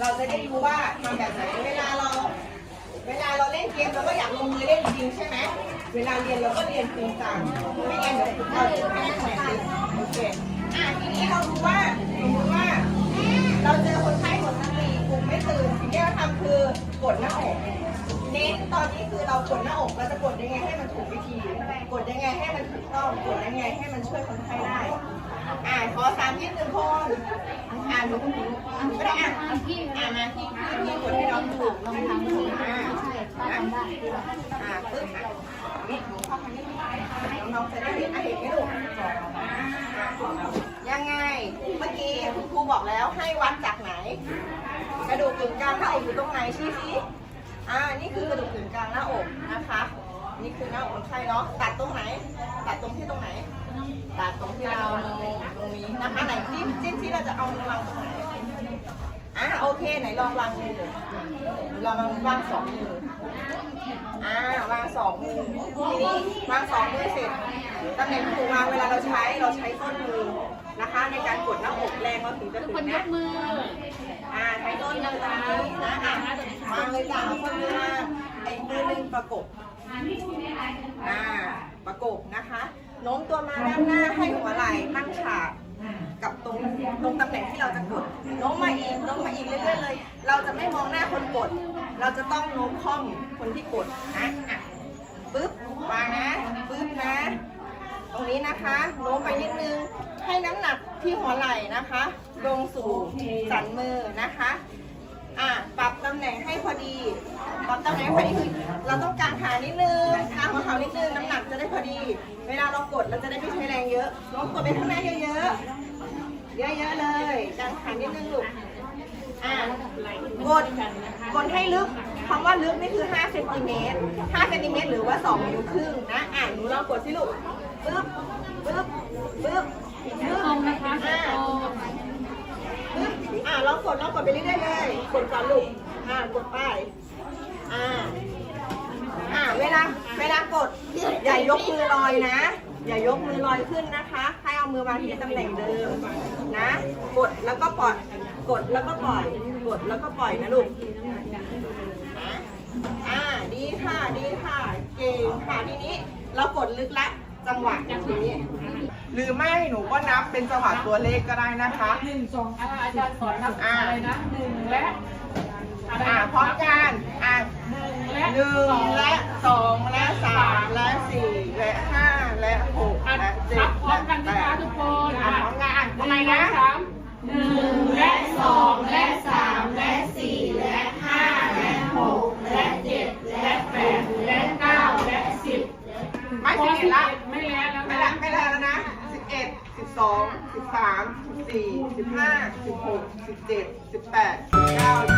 เราจะได้รู้ว่าทำแบบไหนเวลาเรา เวลาเราเล่นเกมเราก็อยากลงมือเล่นจริงใช่ไหมเวลาเรียนเราก็เรียนจริงจังไม่งั้นเดี๋ยวเราจะไม่ได้คะแนนเต็มโอเคอะทีนี้เรารู้ว่าสมมติว่า เราเจอคนไข้หมดสติกลุ่มไม่ตื่นสิ่งที่เราทำคือกดหน้าอกเน้นตอนนี้คือเรากดหน้าอกเราจะกดยังไงให้มันถูกวิธีกดยังไงให้มันถูกต้องกดยังไงให้มันช่วยคนไข้ได้ อ่าขอสามยิ้มหนึ่งคนอ่านหนูไม่ได้อ่านอ่านมาที่ที่ที่กดให้น้องถูลองทำดูอ่าอ่าอ่าปึ๊บอะนี่หนูเข้าทานี้น้องๆจะได้เห็นอะเห็นไหมลูกยังไงเมื่อกี้คุณครูบอกแล้วให้วัดจากไหน กระดูกกึ่งกลางหน้าอกอยู่ตรงไหนชี้สิอ่านี่คือกระดูกกึ่งกลางหน้าอกนะคะ นี่คือหน้าอกคนไข้เนาะ ตัดตรงไหน ตัดตรงที่ตรงไหน ตัดตรงที่เราตรงนี้นะคะไหนจิ้มจิ้มที่เราจะเอามือวางตรงไหน อ่าโอเคไหนลองวางมือลองวางสองมือ อ่าวางสองมือทีนี้วางสองมือเสร็จตำแหน่งที่ถูกวางเวลาเราใช้เราใช้ต้นมือนะคะ ในการกดหน้าอกแรงเราถึงจะถึงคนยนะกมืออ่าใช้ต้นมือตรงนี้นะอะวางเลยจ้ะเอาต้นมือมาไอ้มือหนึ่งประกบ อ่าประกบนะคะโน้มตัวมาด้านหน้าให้หัวไหล่ตั้งฉากกับตรงตรงตำแหน่งที่เราจะกดโน้มมาอีกโน้มมาอีกเรื่อยๆเลย เราจะไม่มองหน้าคนกด เราจะต้องโน้มค่อมคนที่กดนะอะปึ๊บวางนะปึ๊บนะ ตรงนี้นะคะโน้มไปนิดนึงให้น้ำหนักที่หัวไหล่นะคะ ลงสู่สันมือนะคะอะปรับตำแหน่งให้พอดี ปรับตำแหน่งให้พอดีคือเราต้องกางขานิดนึงกางหัวเข่านิดนึงน้ำหนักจะได้พอดี เวลาเรากดเราจะได้ไม่ใช้แรงเยอะโน้มตัวไปข้างหน้าเยอะๆเยอะๆเลยกางขานิดนึงลูกอะกดกดให้ลึกคำว่าลึกนี่คือ5เซนติเมตร5เซนติเมตรหรือว่า 2 นิ้วครึ่งนะ อะหนูลองกดสิลูกปึ๊บปึ๊บปึ๊บปึ๊บตรงนะคะอะตรงปึ๊บอะลองกดลองกดไปเรื่อยๆเลย กดก่อนลูก อะกดไป อ่าอ่าเวลาเวลากดอย่ายกมือลอยนะ อย่ายกมือลอยขึ้นนะคะ ให้เอามือมาที่ตำแหน่งเดิมนะ กดแล้วก็ปล่อย กดแล้วก็ปล่อย กดแล้วก็ปล่อยนะลูกนะอ่าดีค่ะดีค่ะ เก่งค่ะทีนี้ เรากดลึกละจังหวะอย่างนี้ หรือไม่หนูก็นับเป็นจังหวะตัวเลขก็ได้นะคะหนึ่งสองอ่าอาจารย์สอนนับอะไรนะหนึ่งและอะไรอ่านะพร้อมกันอ่าหนึ่งและ หนึ่งและสองและสามและสี่และห้าและหกอะและเจ็นัดบพร้อและมกันแปนะคะดทุกคนอะพร้อมกันอะทำไมนะ สามหนึ่งและสองและสามและสี่และห้าและหกและเจ็ดและแปดและเก้าและสิบไม่สิบเอ็ดละไม่แล้วแล้วไม่นะละไม่ละแล้วนะสิบเอ็ดสิบสองสิบสามสิบสี่สิบห้าสิบหกสิบเจ็ดสิบแปดสิบเก้า